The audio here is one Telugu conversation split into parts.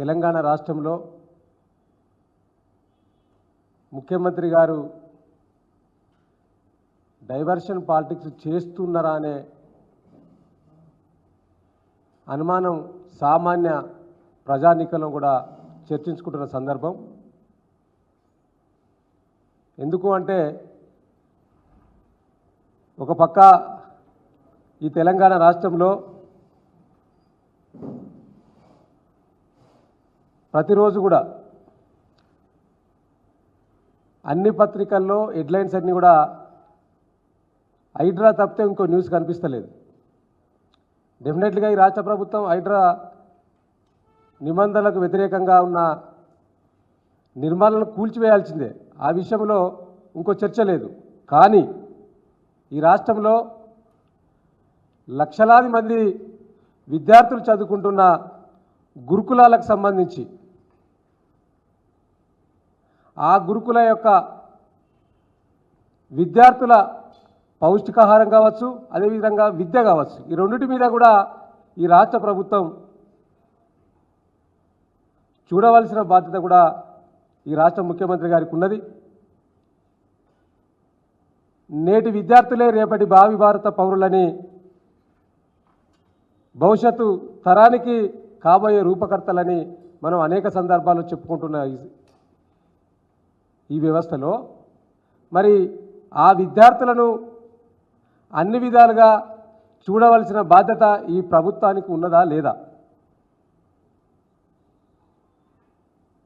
తెలంగాణ రాష్ట్రంలో ముఖ్యమంత్రి గారు డైవర్షన్ పాలిటిక్స్ చేస్తున్నారా అనే అనుమానం సామాన్య ప్రజానీకలను కూడా చర్చించుకుంటున్న సందర్భం. ఎందుకు అంటే ఒక పక్క ఈ తెలంగాణ రాష్ట్రంలో ప్రతిరోజు కూడా అన్ని పత్రికల్లో హెడ్లైన్స్ అన్నీ కూడా హైడ్రా తప్పితే ఇంకో న్యూస్ కనిపిస్తలేదు. డెఫినెట్లీగా ఈ రాష్ట్ర ప్రభుత్వం హైడ్రా నిబంధనలకు వ్యతిరేకంగా ఉన్న నిర్మాణాలను కూల్చివేయాల్సిందే. ఆ విషయంలో ఇంకో చర్చ లేదు. కానీ ఈ రాష్ట్రంలో లక్షలాది మంది విద్యార్థులు చదువుకుంటున్న గురుకులాలకు సంబంధించి ఆ గురుకుల యొక్క విద్యార్థుల పౌష్టికాహారం కావచ్చు అదేవిధంగా విద్య కావచ్చు. ఈ రెండింటి మీద కూడా ఈ రాష్ట్ర ప్రభుత్వం చూడవలసిన బాధ్యత కూడా ఈ రాష్ట్ర ముఖ్యమంత్రి గారికి ఉన్నది. నేటి విద్యార్థులే రేపటి భావి భారత పౌరులని భవిష్యత్తు తరానికి కాబోయే రూపకర్తలని మనం అనేక సందర్భాల్లో చెప్పుకుంటున్న ఈ- వ్యవస్థలో. మరి ఆ విద్యార్థులను అన్ని విధాలుగా చూడవలసిన బాధ్యత ఈ ప్రభుత్వానికి ఉన్నదా లేదా?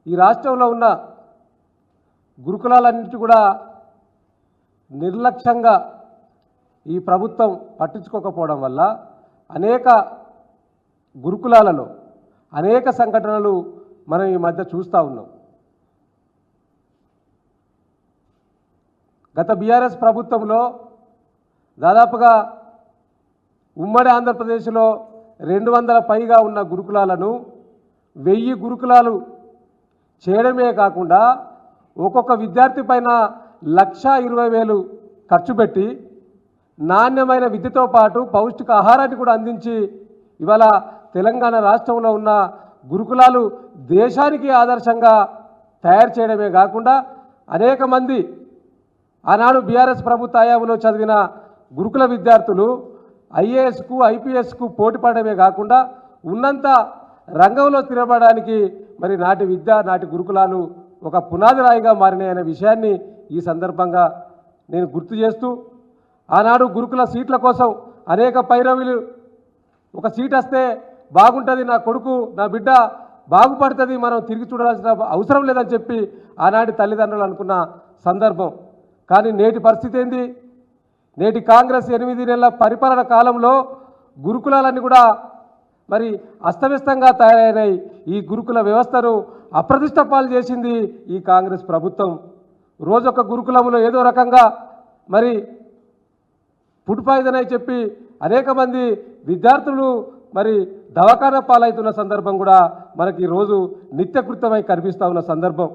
ఈ రాష్ట్రంలో ఉన్న గురుకులాలన్నిటి కూడా నిర్లక్ష్యంగా ఈ ప్రభుత్వం పట్టించుకోకపోవడం వల్ల అనేక గురుకులాలలో అనేక సంఘటనలు మనం ఈ మధ్య చూస్తూ ఉన్నాం. గత బీఆర్ఎస్ ప్రభుత్వంలో దాదాపుగా ఉమ్మడి ఆంధ్రప్రదేశ్లో రెండు వందల పైగా ఉన్న గురుకులాలను వెయ్యి గురుకులాలు చేయడమే కాకుండా ఒక్కొక్క విద్యార్థి పైన లక్షా ఇరవై వేలు ఖర్చు పెట్టి నాణ్యమైన విద్యతో పాటు పౌష్టిక ఆహారాన్ని కూడా అందించి ఇవాళ తెలంగాణ రాష్ట్రంలో ఉన్న గురుకులాలు దేశానికి ఆదర్శంగా తయారు చేయడమే కాకుండా అనేక మంది ఆనాడు బీఆర్ఎస్ ప్రభుత్వ హయాంలో చదివిన గురుకుల విద్యార్థులు ఐఏఎస్కు ఐపీఎస్కు పోటీ పడడమే కాకుండా ఉన్నంత రంగంలో తిరగడానికి మరి నాటి విద్య నాటి గురుకులాలు ఒక పునాది రాయిగా మారినాయనే విషయాన్ని ఈ సందర్భంగా నేను గుర్తు చేస్తూ ఆనాడు గురుకుల సీట్ల కోసం అనేక పైరవులు ఒక సీట్ వస్తే బాగుంటుంది నా కొడుకు నా బిడ్డ బాగుపడుతుంది మనం తిరిగి చూడాల్సిన అవసరం లేదని చెప్పి ఆనాటి తల్లిదండ్రులు అనుకున్న సందర్భం. కానీ నేటి పరిస్థితి ఏంది? నేటి కాంగ్రెస్ ఎనిమిది నెలల పరిపాలన కాలంలో గురుకులాలన్నీ కూడా మరి అస్తవ్యస్తంగా తయారైనాయి. ఈ గురుకుల వ్యవస్థను అప్రతిష్ట పాలు చేసింది ఈ కాంగ్రెస్ ప్రభుత్వం. రోజొక గురుకులంలో ఏదో రకంగా మరి ఫుడ్ పాయిజన్ అని చెప్పి అనేక మంది విద్యార్థులు మరి దవాఖాన పాలవుతున్న సందర్భం కూడా మనకి ఈరోజు నిత్యకృతమై కనిపిస్తూ ఉన్న సందర్భం.